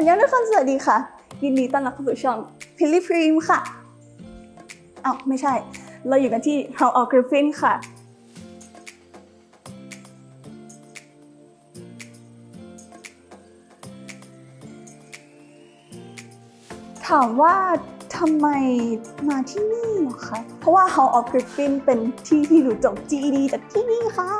อันยองทุกคนสวัสดีค่ะ ยินดีต้อนรับเข้าสู่ช่องพิลลี่พรีมค่ะอ้าวไม่ใช่ เราอยู่กันที่ How of Griffin ค่ะ ถามว่า ทำไมมาที่นี่หรอคะ เพราะว่า House of Griffin เป็นที่ที่หนูจบ GED จากที่นี่ค่ะ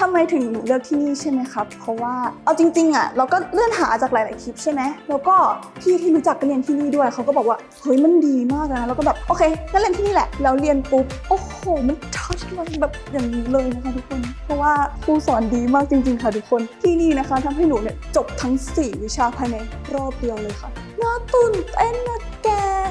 ทำไมถึงหนูเลือกที่นี่ใช่ไหมครับ เพราะว่าเอาจริงๆอะเราก็เลื่อนหาจากหลาย ๆ คลิปใช่ไหมแล้วก็พี่ที่รู้จักก็เรียนที่นี่ด้วยเขาก็บอกว่าเฮ้ยมันดีมากนะแล้วก็แบบโอเคงั้นเรียนที่นี่แหละแล้วเรียนปุ๊บโอ้โหมันทัชเราแบบอย่างนี้เลยนะคะทุกคน เพราะว่าครูสอนดีมากจริง ๆ ค่ะทุกคนที่นี่นะคะทำให้หนูเนี่ยจบทั้ง 4 วิชาภายในรอบเดียวเลยค่ะน่าตื่นเต้นนะแก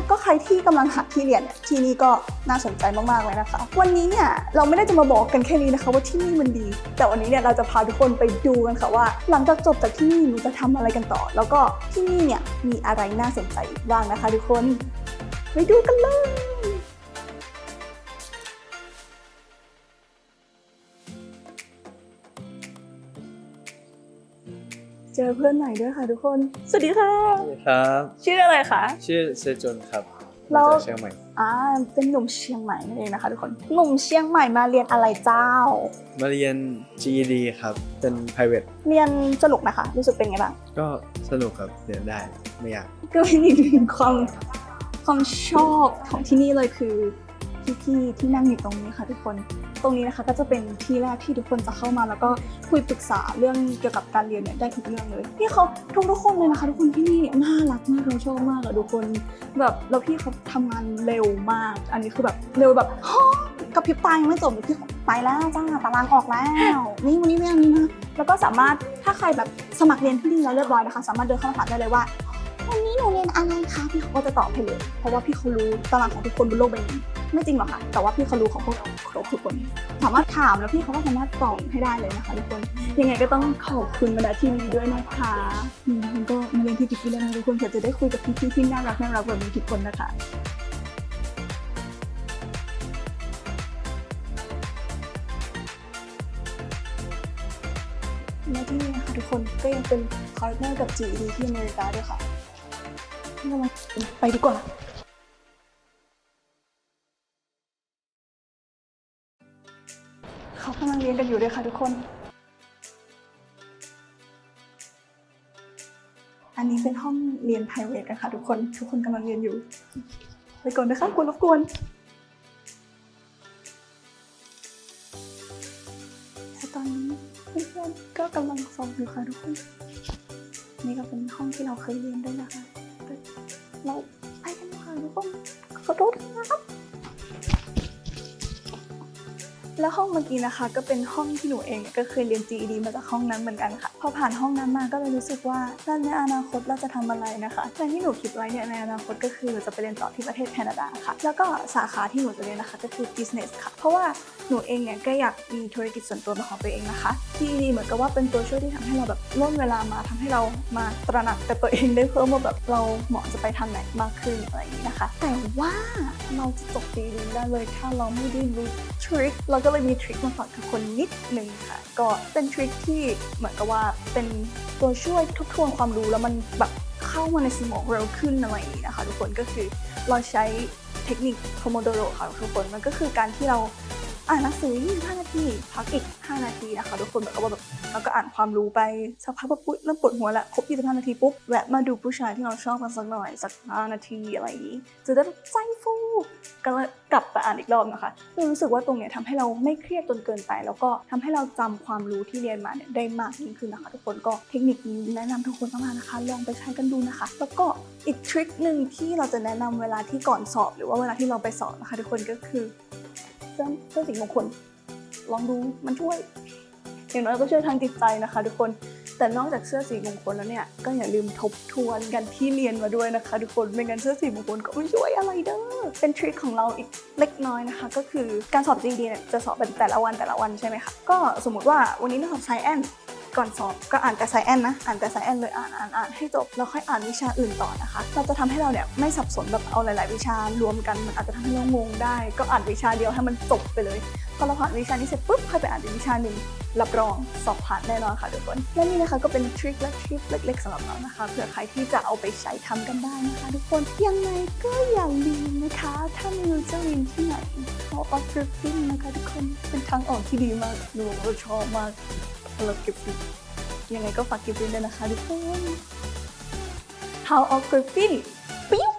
ก็ใครที่กำลังหาที่เรียนเนี่ยที่นี่ก็น่าสนใจมากๆเลยนะคะ วันนี้เนี่ยเราไม่ได้จะมาบอกกันแค่นี้นะคะว่าที่นี่มันดี แต่วันนี้เนี่ยเราจะพาทุกคนไปดูกันค่ะว่า หลังจากจบจากที่นี่หนูจะทำอะไรกันต่อ แล้วก็ที่นี่เนี่ยมีอะไรน่าสนใจบ้างนะคะ ทุกคนไปดูกันเลย เจอเพื่อนใหม่ด้วยค่ะทุกคน สวัสดีค่ะสวัสดีครับชื่ออะไรคะ ชื่อเซจุนครับเรามาจากเชียงใหม่อ่าเป็นหนุ่มเชียงใหม่นั่นเองนะคะทุกคน หนุ่มเชียงใหม่มาเรียนอะไรเจ้า มาเรียน GED ครับ เป็น private เรียนสนุกไหมคะ รู้สึกเป็นไงบ้าง ก็สนุกครับเรียนได้ไม่ยาก ก็เป็นอีกหนึ่งความความชอบของที่นี่เลยคือ พี่ๆที่นั่งอยู่ตรงนี้ค่ะทุกคน ตรงนี้นะคะก็จะเป็นที่แรกที่ทุกคนจะเข้ามาแล้วก็คุยปรึกษาเรื่องเกี่ยวกับการเรียนเนี่ยได้ทุกเรื่องเลยพี่เขาทุกทุกคนเลยนะคะ ทุกคนที่นี่น่ารักมากเราชอบมากอะทุกคนแบบแล้วพี่เขาทำงานเร็วมาก อันนี้คือแบบเร็วแบบฮะกับพริบตายังไม่จบเลยพี่ไปแล้วจ้าตารางออกแล้วนี่วันนี้เรื่องนี้นะแล้วก็สามารถถ้าใครแบบสมัครเรียนที่นี่แล้วเรียบร้อยนะคะ สามารถเดินเข้ามาถามได้เลยว่าวันนี้หนูเรียนอะไรคะพี่เขาก็จะตอบให้เลย เพราะว่าพี่เขารู้ตารางของทุกคนบนโลกใบนี้ ไม่จริงหรอกค่ะ แต่ว่าพี่เขารู้ของพวกเราครบทุกคน สามารถถามแล้วพี่เขาก็สามารถตอบให้ได้เลยนะคะทุกคน ยังไงก็ต้องขอบคุณบรรดาทีมนี้ด้วยนะคะอืมมันก็มาเรียนที่จิกี้แล้วนะทุกคนเผื่อจะได้คุยกับพี่ๆที่น่ารักน่ารักแบบนี้ทุกคนนะคะและที่นี่นะคะทุกคนก็ยังเป็นพาร์ทเนอร์กับ GED ที่อเมริกาด้วยค่ะ ไปดีกว่า กำลังเรียนกันอยู่ด้วยค่ะทุกคน อันนี้เป็นห้องเรียน p r i v a t กันค่ะทุกคน ทุกคนกำลังเรียนอยู่ ไปก่อนนะคะคุณรบกวนแต่ตอนนี้เพื่อนๆก็กำลังสอบอยู่ค่ะทุกคน นี่ก็เป็นห้องที่เราเคยเรียนด้วยนะคะ เราไปกันดีกว่าทุกคนขอโทษนะครับ แล้วห้องเมื่อกี้นะคะ ก็เป็นห้องที่หนูเองเนี่ยก็เคยเรียน GED มาจากห้องนั้นเหมือนกันค่ะ พอผ่านห้องนั้นมาก็เลยรู้สึกว่าแล้วในอนาคตเราจะทำอะไรนะคะแต่ที่หนูคิดไว้เนี่ยในอนาคตก็คือจะไปเรียนต่อที่ประเทศแคนาดาค่ะ แล้วก็สาขาที่หนูจะเรียนนะคะก็คือ business ค่ะ เพราะว่าหนูเองเนี่ยก็อยากมีธุรกิจส่วนตัวเป็นของตัวเองนะคะ GED เหมือนกับว่าเป็นตัวช่วยที่ทำให้เราแบบล่นเวลามาทำให้เรามาตระหนักกับตัวเองได้เพิ่มว่าแบบเราเหมาะจะไปทางไหนมากขึ้นอะไรอย่างนี้นะคะ แต่ว่าเราจะจบ GED ได้เลยถ้าเราไม่ได้รู้ทริคเราก็เลยมีทริคมาฝากทุกคนนิดนึงค่ะ ก็เป็นทริคที่เหมือนกับว่าเป็นตัวช่วยทบทวนความรู้แล้วมันแบบเข้ามาในสมองเร็วขึ้นอะไรอย่างนี้นะคะ ทุกคนก็คือเราใช้เทคนิคโคมโดโรค่ะทุกคนมันก็คือการที่เรา อ่านหนังสือ 25 นาที พักอีก 5 นาทีนะคะทุกคนแบบก็แบบแล้วก็อ่านความรู้ไปสักพักปุ๊บเริ่มปวดหัวล้วครบ 25 นาทีปุ๊บแวะมาดูผู้ชายที่เราชอบกันสักหน่อยสัก 5 นาทีอะไรอย่างนี้จะได้ใจฟูก็เลยกลับไปอ่านอีกรอบนะคะซึ่งรู้สึกว่าตรงเนี้ยทำให้เราไม่เครียดจนเกินไป แล้วก็ทำให้เราจำความรู้ที่เรียนมาเนี่ยได้มากยิ่งขึ้นนะคะทุกคนก็เทคนิคนี้แนะนำทุกคนมากๆนะคะ ลองไปใช้กันดูนะคะ แล้วก็อีกทริคหนึ่งที่เราจะแนะนำเวลาที่ก่อนสอบ หรือว่าเวลาที่เราไปสอบนะคะทุกคนก็คือ เสื้อเสื้อสีมงคลลองดูมันช่วย อย่างน้อยก็ช่วยทางจิตใจนะคะ ทุกคนแต่นอกจากเสื้อสีมงคลแล้วเนี่ยก็อย่าลืมทบทวนกันที่เรียนมาด้วยนะคะ ทุกคนไม่งั้นเสื้อสีมงคลก็ไม่ช่วยอะไรเด้อเป็นทริคของเราอีกเล็กน้อยนะคะ ก็คือการสอบ GD เนี่ยจะสอบเป็นแต่ละวันแต่ละวันใช่ไหมคะก็สมมติว่าวันนี้เราสอบไซแอน ก่อนสอบก็อ่านแต่ไซแอนนะอ่านแต่ไซแอนเลยอ่านอ่านอ่านให้จบแล้วค่อยอ่านวิชาอื่นต่อนะคะเราจะทำให้เราเนี่ยไม่สับสนแบบเอาหลาย ๆ วิชารวมกันมันอาจจะทำให้เรางงได้ ก็อ่านวิชาเดียวให้มันจบไปเลยพอเราผ่านวิชานี้เสร็จปุ๊บค่อยไปอ่านอีกวิชาหนึ่งรับรองสอบผ่านแน่นอนค่ะทุกคนและนี่นะคะก็เป็นทริคและทริปเล็ก ๆสำหรับเรานะคะเผื่อใครที่จะเอาไปใช้ทำกันได้นะคะ ทุกคนยังไงก็อย่าลืมนะคะ ถ้าไม่รู้จะเรียนที่ไหน How of Griffin นะคะทุกคนเป็นทางออกที่ดีมากหนูชอบมาก สำหรับ Griffin ยังไงก็ฝากกิฟฟินด้วยนะคะทุกคน How of Griffin ปิ๊ง